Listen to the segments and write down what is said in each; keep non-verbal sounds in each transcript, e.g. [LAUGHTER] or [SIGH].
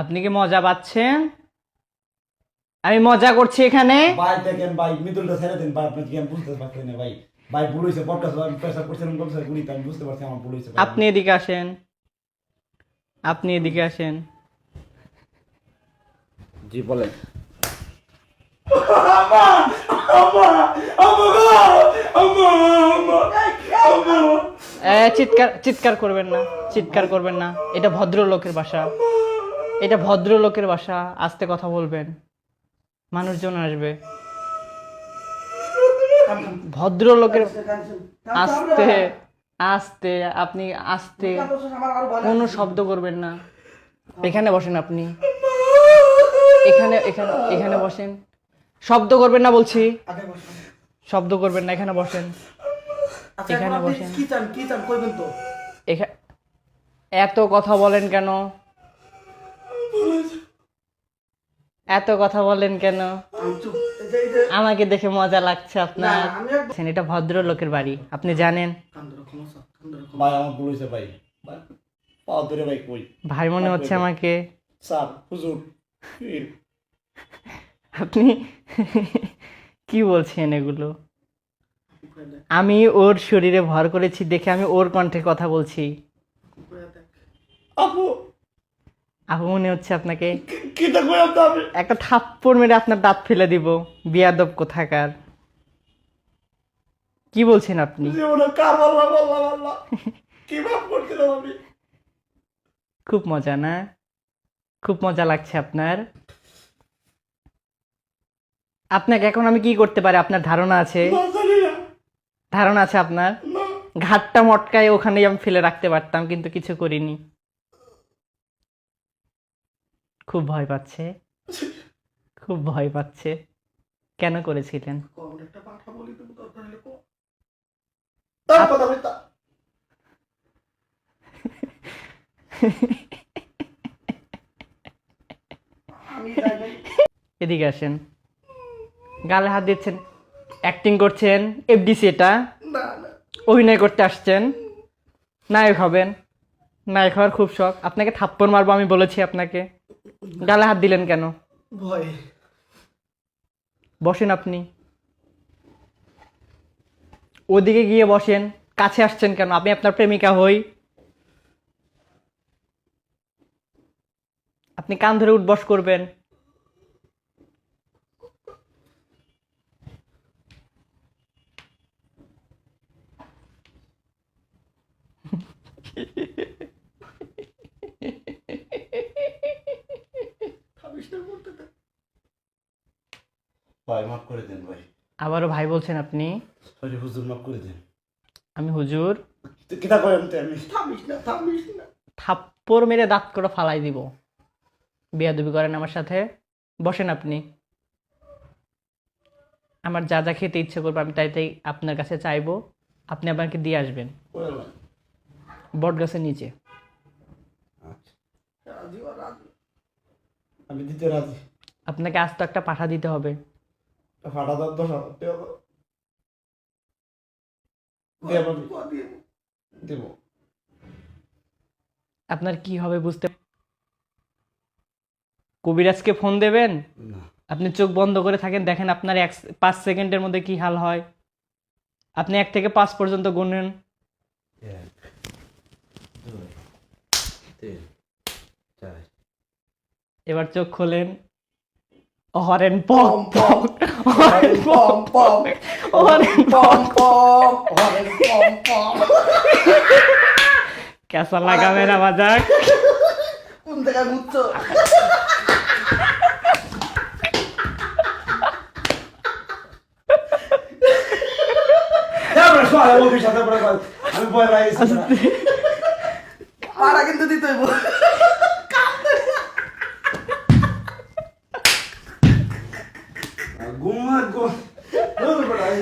আপনি কি মজা পাচ্ছেন? আমি মজা করছি এখানে। ভাই দেখেন ভাই মৃদুলটা ছেড়ে দিন ভাই আপনি কি আমি বুঝতে পারছি না ভাই। ভাই ভুল হয়েছে পডকাস্ট আমি প্রেসার করছিলাম বলছে গুলি আমি বুঝতে পারছি আমার ভুল হয়েছে আপনি এদিকে আসেন। আপনি এদিকে আসেন। জি বলেন। চিৎকার চিৎকার করবেন না চিৎকার করবেন না। এটা ভদ্রলোকের বাসা। এটা ভদ্রলোকের বাসা আস্তে কথা বলবেন। মানুষজন আসবে। ভদ্রলোকের আস্তে আস্তে আপনি আস্তে কোনো শব্দ করবেন না। এখানে বসেন আপনি। এখানে এখানে এখানে বসেন। শব্দ করবেন না বলছি। শব্দ করবেন না এখানে বসেন। আচ্ছা এখানে বসেন। কি চান কি চান কইবেন তো। এখা- এত কথা বলেন কেন? এত কথা বলেন কেন? আমাকে দেখে মজা লাগছে আপনার। আমি এটা ভদ্র লোকের বাড়ি আপনি জানেন। ভাই আমার ভুল হয়েছে ভাই। ভাই, ধরে ভাই কই? ভাই মনে হচ্ছে আমাকে। স্যার হুজুর আপনি [LAUGHS] কি বলছেন এগুলো? আমি ওর শরীরে ভর করেছি দেখে আমি ওর কণ্ঠে কথা বলছি। আপু আপু মনে হচ্ছে আপনাকে। একটা থাপ্পড় মেরে আপনার দাঁত ফেলে দিব। বিয়াদব কোথাকার। কি বলছেন আপনি? খুব মজা না? খুব মজা লাগছে আপনার। আপনাকে এখন আমি কি করতে পারি? আপনার ধারণা আছে? ধারণা আছে আপনার? ঘাটটা মটকায় ওখানেই আমি ফেলে রাখতে পারতাম কিন্তু কিছু করিনি। খুব ভয় পাচ্ছে। খুব ভয় পাচ্ছে। কেন করেছিলেন। এদিকে আসেন। গালে হাত দিচ্ছেন। অ্যাক্টিং করছেন। এফডিসি এটা। অভিনয় করতে আসছেন। নায়ক হবেন। নায়ক হওয়ার খুব শখ। আপনাকে থাপ্পড় মারবো আমি বলেছি আপনাকে। গালে হাত দিলেন কেন? ভয়। বসেন আপনি। ওদিকে গিয়ে বসেন। কাছে আসছেন কেন? আপনি আপনার প্রেমিকা হই। আপনি কান ধরে উঠবস করবেন। [LAUGHS] ভাই মাফ করে দেন ভাই। আবারও ভাই বলছেন আপনি? সরি হুজুর মাফ করে দেন। আমি হুজুর? করেন তো আমি থামিস না থামিস না। থাপ্পড় মেরে দাঁত করে ফালাই দিব। বিয়াদবি করেন আমার সাথে। বসেন আপনি। আমার যা যা খেতে ইচ্ছে করবে আমি তাই তাই আপনার কাছে চাইব। আপনি আমাকে দিয়ে আসবেন। বট গাছের নিচে। আচ্ছা। আমি দিতে রাজি। আপনাকে আজ তো একটা পাঠা দিতে হবে। দশ হাজার টাকা। দেবো আপনার কি হবে বুঝতে কবিরাজকে ফোন দেবেন? আপনি চোখ বন্ধ করে থাকেন দেখেন আপনার এক পাঁচ সেকেন্ডের মধ্যে কি হাল হয়। আপনি এক থেকে পাঁচ পর্যন্ত গুনেন। এক দুই তিন চার। এবার চোখ খোলেন। হরেন পক পক হরেন পম পম হরেন পম পম হরেন পম পম কেসা লাগাবে না বাজাক কোন জায়গায় ঘুরছো আমরা সবাই অফিস সাথে পরে কথা- আমি না। পাড়া কিন্তু দিতে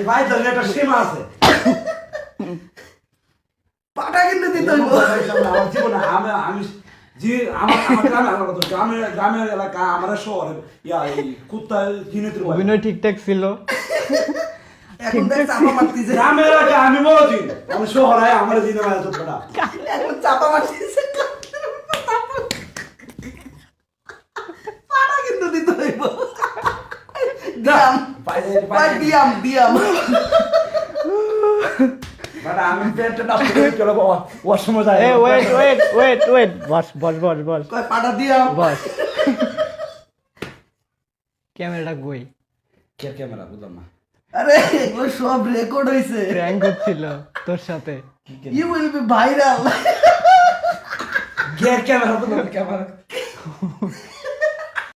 ভাই ধরলে একটা সীমা আছে। পাটা কিনতে দিতে হইব। আমার জীবনে আমি আমি যে আমার আমার গ্রামে আমার কথা গ্রামের গ্রামের এলাকা আমার শহরে ইয়া এই কুত্তা কিনে তুলব অভিনয় ঠিকঠাক ছিল। এখন দেখ চাপা মারতিছে। গ্রামের এলাকা আমি মরছি আমি আমার দিনে প্যান্টটা না পরে চলো বাবা ওর সময় যায় এ wait wait wait wait boss boss boss boss. কয় পাটা দিয়াম। বস। ক্যামেরাটা কে ক্যামেরা বুঝলাম না। আরে এগুলো সব রেকর্ড হইছে। প্র্যাঙ্ক হচ্ছিল তোর সাথে। You will be viral camera বুঝলাম ক্যামেরা।